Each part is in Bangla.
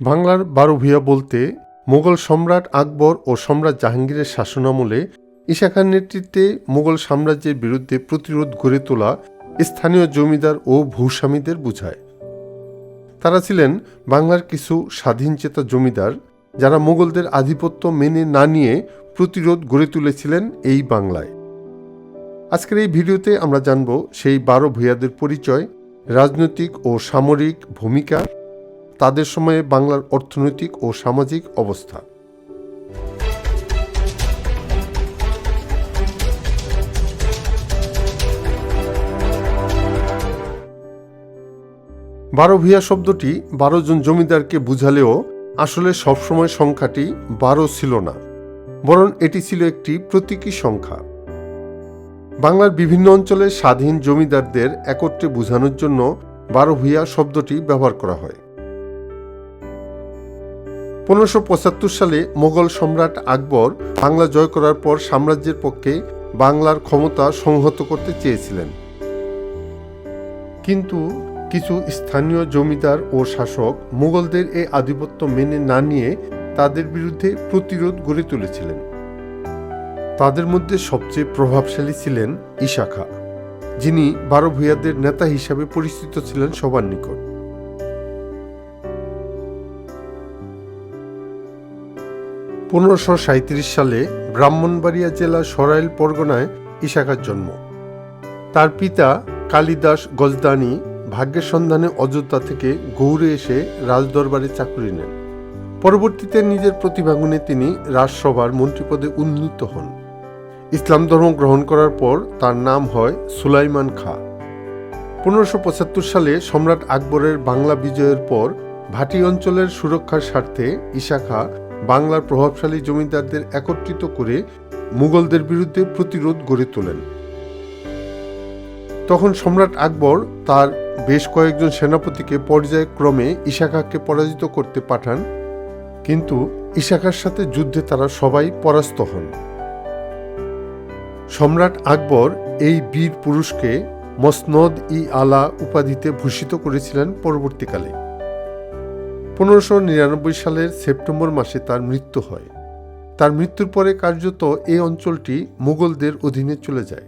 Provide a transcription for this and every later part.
বাংলার বারো ভূঁইয়া বলতে মোগল সম্রাট আকবর ও সম্রাট জাহাঙ্গীরের শাসনামলে ঈশা খান নেতৃত্বে মোগল সাম্রাজ্যের বিরুদ্ধে প্রতিরোধ গড়ে তোলা স্থানীয় জমিদার ও ভূস্বামীদের বোঝায়। তারা ছিলেন বাংলার কিছু স্বাধীনচেতা জমিদার যারা মোগলদের আধিপত্য মেনে না নিয়ে প্রতিরোধ গড়ে তুলেছিলেন এই বাংলায়। আজকের এই ভিডিওতে আমরা জানব সেই বারো ভূঁইয়াদের পরিচয়, রাজনৈতিক ও সামরিক ভূমিকা তাদের সময়ে বাংলার অর্থনৈতিক ও সামাজিক অবস্থা। বারো ভূঁইয়া শব্দটি বারো জন জমিদারকে বুঝালেও আসলে সবসময় সংখ্যাটি বারো ছিল না, বরং এটি ছিল একটি প্রতীকী সংখ্যা। বাংলার বিভিন্ন অঞ্চলে স্বাধীন জমিদারদের একত্রে বোঝানোর জন্য বারো ভূঁইয়া শব্দটি ব্যবহার করা হয়। পনেরোশো সালে মোগল সম্রাট আকবর বাংলা জয় করার পর সাম্রাজ্যের পক্ষে বাংলার ক্ষমতা সংহত করতে চেয়েছিলেন। কিন্তু কিছু স্থানীয় জমিদার ও শাসক মুঘলদের এই আধিপত্য মেনে না নিয়ে তাদের বিরুদ্ধে প্রতিরোধ গড়ে তুলেছিলেন। তাদের মধ্যে সবচেয়ে প্রভাবশালী ছিলেন ঈশা খাঁ যিনি বারো ভূঁইয়াদের নেতা হিসাবে পরিচিত ছিলেন সবার নিকট। পনেরোশো সালে ব্রাহ্মণবাড়িয়া জেলা সরাইল পরগনায় ইশাখার জন্ম। তার পিতা কালিদাস গজদানি ভাগ্যের সন্ধানে অযোধ্যা থেকে গৌড়ে এসে রাজদরবারে চাকুরি নেন। পরবর্তীতে নিজের প্রতিভাগুণে তিনি রাজসভার মন্ত্রীপদে উন্নীত হন। ইসলাম ধর্ম গ্রহণ করার পর তার নাম হয় সুলাইমান খাঁ। পনেরোশো সালে সম্রাট আকবরের বাংলা বিজয়ের পর ভাটি অঞ্চলের সুরক্ষার স্বার্থে ঈশা খাঁ বাংলার প্রভাবশালী জমিদারদের একত্রিত করে মুঘলদের বিরুদ্ধে প্রতিরোধ গড়ে তোলেন। তখন সম্রাট আকবর তার বেশ কয়েকজন সেনাপতিকে পর্যায়ক্রমে ইশাখাকে পরাজিত করতে পাঠান, কিন্তু ইশাখার সাথে যুদ্ধে তারা সবাই পরাস্ত হন। সম্রাট আকবর এই বীর পুরুষকে মসনদ ই আলা উপাধিতে ভূষিত করেছিলেন পরবর্তীকালে। পনেরোশো নিরানব্বই সালের সেপ্টেম্বর মাসে তার মৃত্যু হয়। তার মৃত্যুর পরে কার্যত এই অঞ্চলটি মুঘলদের অধীনে চলে যায়।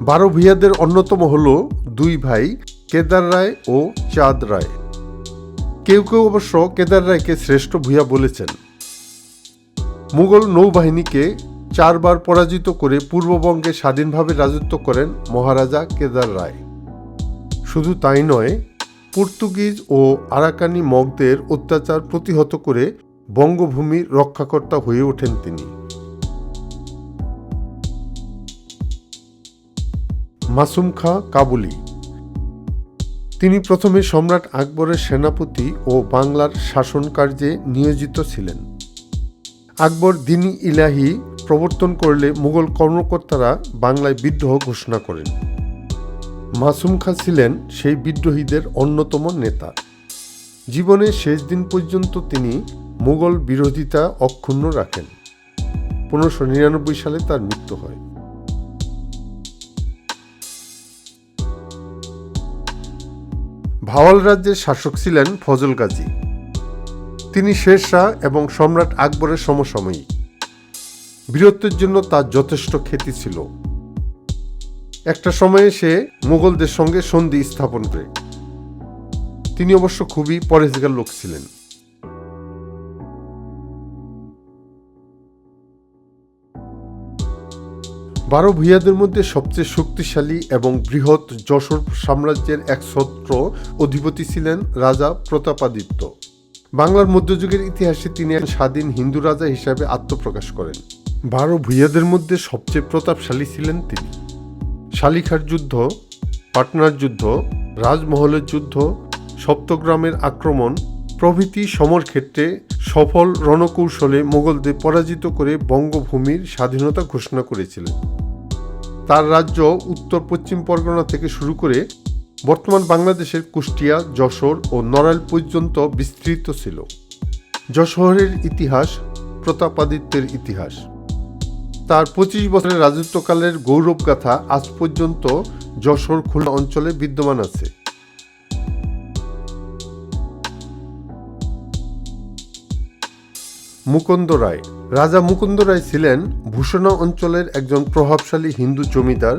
বারো ভূঁইয়াদের অন্যতম হল দুই ভাই, কেদার রায় ও চাঁদ রায়। কেউ কেউ অবশ্য কেদার রায়কে শ্রেষ্ঠ ভূঁইয়া বলেছেন। মুঘল নৌবাহিনীকে চারবার পরাজিত করে পূর্ববঙ্গে স্বাধীনভাবে রাজত্ব করেন মহারাজা কেদার রায়। শুধু তাই নয়, পর্তুগিজ ও আরাকানি মগদের অত্যাচার প্রতিহত করে বঙ্গভূমির রক্ষাকর্তা হয়ে ওঠেন তিনি। মাসুম খাঁ কাবুলি। তিনি প্রথমে সম্রাট আকবরের সেনাপতি ও বাংলার শাসন কার্যে নিয়োজিত ছিলেন। আকবর দিনী ইলাহি প্রবর্তন করলে মুঘল কর্মকর্তারা বাংলায় বিদ্রোহ ঘোষণা করেন। মাসুম খাঁ ছিলেন সেই বিদ্রোহীদের অন্যতম নেতা। জীবনের শেষ দিন পর্যন্ত তিনি মুঘল বিরোধিতা অক্ষুণ্ণ রাখেন। পনেরোশো নিরানব্বই সালে তার মৃত্যু হয়। ভাওয়াল রাজ্যের শাসক ছিলেন ফজল গাজী। তিনি শের শাহ এবং সম্রাট আকবরের সমসাময়িক। বীরত্বের জন্য তার যথেষ্ট খ্যাতি ছিল। একটা সময়ে সে মুঘলদের সঙ্গে সন্ধি স্থাপন করে। তিনি অবশ্য খুবই পরেজগার লোক ছিলেন। বারো ভূঁইয়াদের মধ্যে সবচেয়ে শক্তিশালী এবং বৃহৎ যশোর সাম্রাজ্যের এক ছত্র অধিপতি ছিলেন রাজা প্রতাপাদিত্য। বাংলার মধ্যযুগের ইতিহাসে তিনি স্বাধীন হিন্দু রাজা হিসাবে আত্মপ্রকাশ করেন। বারো ভূঁইয়াদের মধ্যে সবচেয়ে প্রতাপশালী ছিলেন তিনি। শালিখার যুদ্ধ, পাটনার যুদ্ধ, রাজমহলের যুদ্ধ, সপ্তগ্রামের আক্রমণ প্রভৃতি সমর ক্ষেত্রে সফল রণকৌশলে মোগলদের পরাজিত করে বঙ্গভূমির স্বাধীনতা ঘোষণা করেছিলেন। তার রাজ্য উত্তর পশ্চিম পরগনা থেকে শুরু করে বর্তমান বাংলাদেশের কুষ্টিয়া, যশোর ও নড়াইল পর্যন্ত বিস্তৃত ছিল। যশোরের ইতিহাস প্রতাপাদিত্যের ইতিহাস। তার পঁচিশ বছরের রাজত্বকালের গৌরবগাথা আজ পর্যন্ত যশোর খুলনা অঞ্চলে বিদ্যমান আছে। মুকুন্দ রায়। রাজা মুকুন্দ রায় ছিলেন ভূষণা অঞ্চলের একজন প্রভাবশালী হিন্দু জমিদার।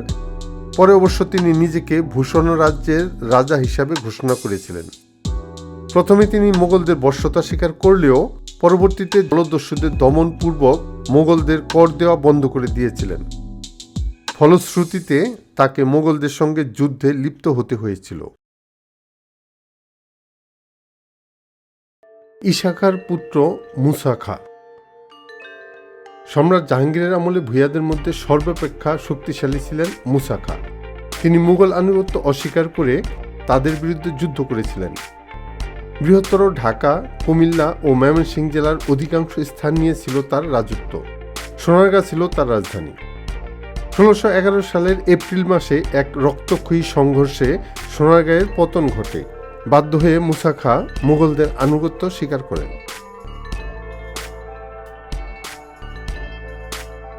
পরে অবশ্য তিনি নিজেকে ভূষণ রাজ্যের রাজা হিসাবে ঘোষণা করেছিলেন। প্রথমে তিনি মোগলদের বর্ষতা স্বীকার করলেও পরবর্তীতে জলদস্যুদের দমনপূর্বক মোগলদের কর দেওয়া বন্ধ করে দিয়েছিলেন। ফলশ্রুতিতে তাকে মোগলদের সঙ্গে যুদ্ধে লিপ্ত হতে হয়েছিল। ইশাখার পুত্র মুসা খা সম্রাট জাহাঙ্গীরের আমলে ভূয়াদের মধ্যে সর্বাপেক্ষা শক্তিশালী ছিলেন মুসা খা তিনি মুঘল আনুগত্য অস্বীকার করে তাদের বিরুদ্ধে যুদ্ধ করেছিলেন। বৃহত্তর ঢাকা, কুমিল্লা ও ময়মনসিংহ জেলার অধিকাংশ স্থান নিয়ে ছিল তার রাজত্ব। সোনারগাঁ ছিল তার রাজধানী। ষোলোশো এগারো সালের এপ্রিল মাসে এক রক্তক্ষয়ী সংঘর্ষে সোনারগাঁয়ের পতন ঘটে। বাধ্য হয়ে মুসা খা মুঘলদের আনুগত্য স্বীকার করেন।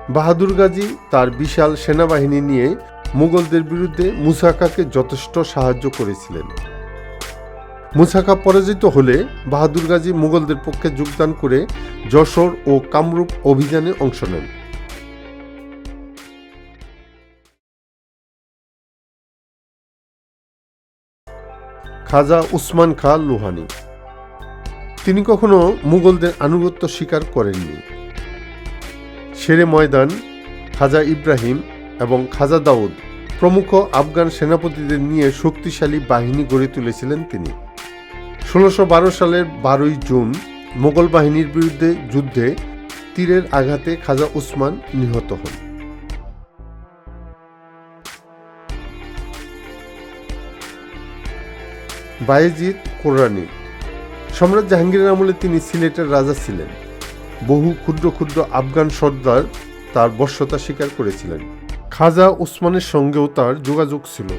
বাহাদুর গাজী তার বিশাল সেনাবাহিনী নিয়ে মুঘলদের বিরুদ্ধে মুসাকাকে যথেষ্ট সাহায্য করেছিলেন। মুসাকা পরাজিত হলে বাহাদুর গাজী মুঘলদের পক্ষে যোগদান করে যশোর ও কামরূপ অভিযানে অংশ নেন। খাজা উসমান খা লোহানি। তিনি কখনো মুঘলদের আনুগত্য স্বীকার করেননি। শেরে ময়দান, খাজা ইব্রাহিম এবং খাজা দাউদ প্রমুখ আফগান সেনাপতিদের নিয়ে শক্তিশালী বাহিনী গড়ে তুলেছিলেন তিনি। ষোলোশো সালের বারোই জুন মোগল বাহিনীর বিরুদ্ধে যুদ্ধে তীরের আঘাতে খাজা উসমান নিহত হন। বায়েজিদ কোরআনী সম্রাট জাহাঙ্গীরের আমলে তিনি সিলেটের রাজা ছিলেন। বহু ক্ষুদ্র ক্ষুদ্র আফগান সর্দার তার বশ্যতা স্বীকার করেছিলেন। খাজা ওসমানের সঙ্গেও তার যোগাযোগ ছিল।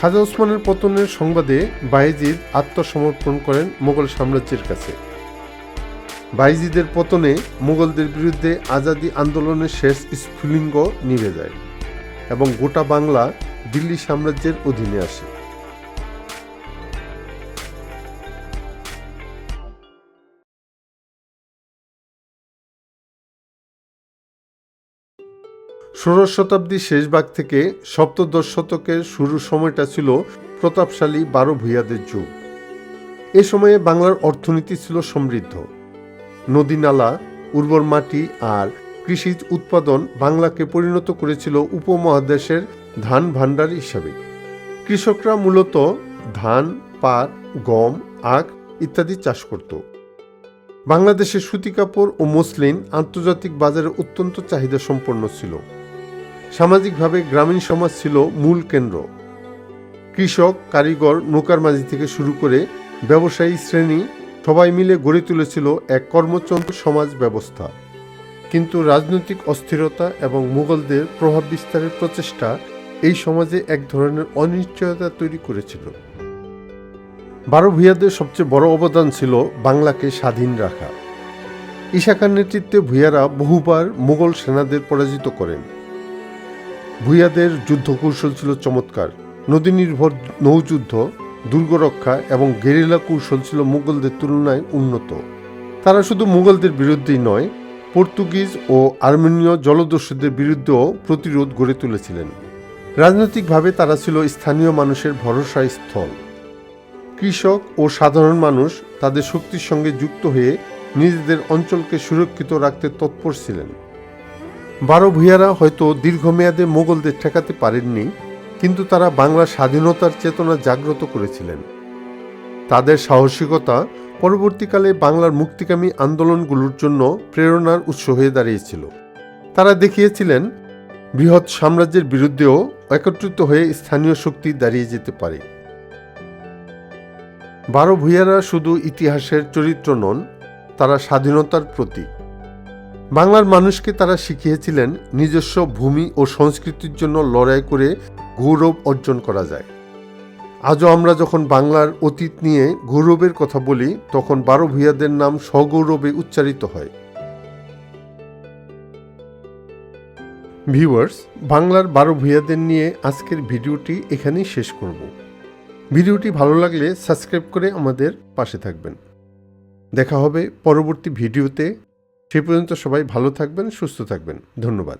খাজা ওসমানের পতনের সংবাদে বায়েজিদ আত্মসমর্পণ করেন মোগল সাম্রাজ্যের কাছে। বাইজিদের পতনে মুঘলদের বিরুদ্ধে আজাদি আন্দোলনের শেষ স্ফুলিঙ্গ নিভে যায় এবং গোটা বাংলা দিল্লি সাম্রাজ্যের অধীনে আসে। ষোড়শ শতাব্দীর শেষ ভাগ থেকে সপ্তদশ শতকের শুরুর সময়টা ছিল প্রতাপশালী বারো ভূঁইয়াদের যুগ। এ সময়ে বাংলার অর্থনীতি ছিল সমৃদ্ধ। নদী নালা, উর্বর মাটি আর কৃষিজ উৎপাদন বাংলাকে পরিণত করেছিল উপমহাদেশের ধান ভাণ্ডার হিসাবে। কৃষকরা মূলত ধান, পাট, গম, আখ ইত্যাদি চাষ করত। বাংলাদেশের সুতি কাপড় ও মসলিন আন্তর্জাতিক বাজারে অত্যন্ত চাহিদা সম্পন্ন ছিল। সামাজিকভাবে গ্রামীণ সমাজ ছিল মূল কেন্দ্র। কৃষক, কারিগর, নৌকার মাঝি থেকে শুরু করে ব্যবসায়ী শ্রেণি সবাই মিলে গড়ে তুলেছিল এক কর্মচন্দ্র সমাজ ব্যবস্থা। কিন্তু রাজনৈতিক অস্থিরতা এবং মুঘলদের প্রভাব বিস্তারের প্রচেষ্টা এই সমাজে এক ধরনের অনিশ্চয়তা তৈরি করেছিল। বারো ভূঁইয়াদের সবচেয়ে বড় অবদান ছিল বাংলাকে স্বাধীন রাখা। ইশাখার নেতৃত্বে ভূঁইয়ারা বহুবার মুঘল সেনাদের পরাজিত করেন। ভূঁইয়াদের যুদ্ধ কৌশল ছিল চমৎকার। নদী নির্ভর নৌযুদ্ধ, দুর্গরক্ষা এবং গেরিলা কৌশল ছিল মুঘলদের তুলনায় উন্নত। তারা শুধু মুঘলদের বিরুদ্ধেই নয়, পর্তুগিজ ও আর্মেনীয় জলদস্যুদের বিরুদ্ধেও প্রতিরোধ গড়ে তুলেছিলেন। রাজনৈতিকভাবে তারা ছিল স্থানীয় মানুষের ভরসা স্থল। কৃষক ও সাধারণ মানুষ তাদের শক্তির সঙ্গে যুক্ত হয়ে নিজেদের অঞ্চলকে সুরক্ষিত রাখতে তৎপর ছিলেন। বারো ভূঁইয়ারা হয়তো দীর্ঘমেয়াদে মোগলদের ঠেকাতে পারেননি, কিন্তু তারা বাংলার স্বাধীনতার চেতনা জাগ্রত করেছিলেন। তাদের সাহসিকতা পরবর্তীকালে বাংলার মুক্তিকামী আন্দোলনগুলোর জন্য প্রেরণার উৎস হয়ে দাঁড়িয়েছিল। তারা দেখিয়েছিলেন, বৃহৎ সাম্রাজ্যের বিরুদ্ধেও একত্রিত হয়ে স্থানীয় শক্তি দাঁড়িয়ে যেতে পারে। বারো ভূঁইয়ারা শুধু ইতিহাসের চরিত্র নন, তারা স্বাধীনতার প্রতীক। বাংলার মানুষকে তারা শিখিয়েছিলেন নিজস্ব ভূমি ও সংস্কৃতির জন্য লড়াই করে গৌরব অর্জন করা যায়। আজও আমরা যখন বাংলার অতীত নিয়ে গৌরবের কথা বলি, তখন বারো ভূঁইয়াদের নাম সগৌরবে উচ্চারিত হয়। ভিউয়ার্স, বাংলার বারো ভূয়াদের নিয়ে আজকের ভিডিওটি এখানেই শেষ করব। ভিডিওটি ভালো লাগলে সাবস্ক্রাইব করে আমাদের পাশে থাকবেন। দেখা হবে পরবর্তী ভিডিওতে। সে পর্যন্ত সবাই ভালো থাকবেন সুস্থ থাকবেন। ধন্যবাদ।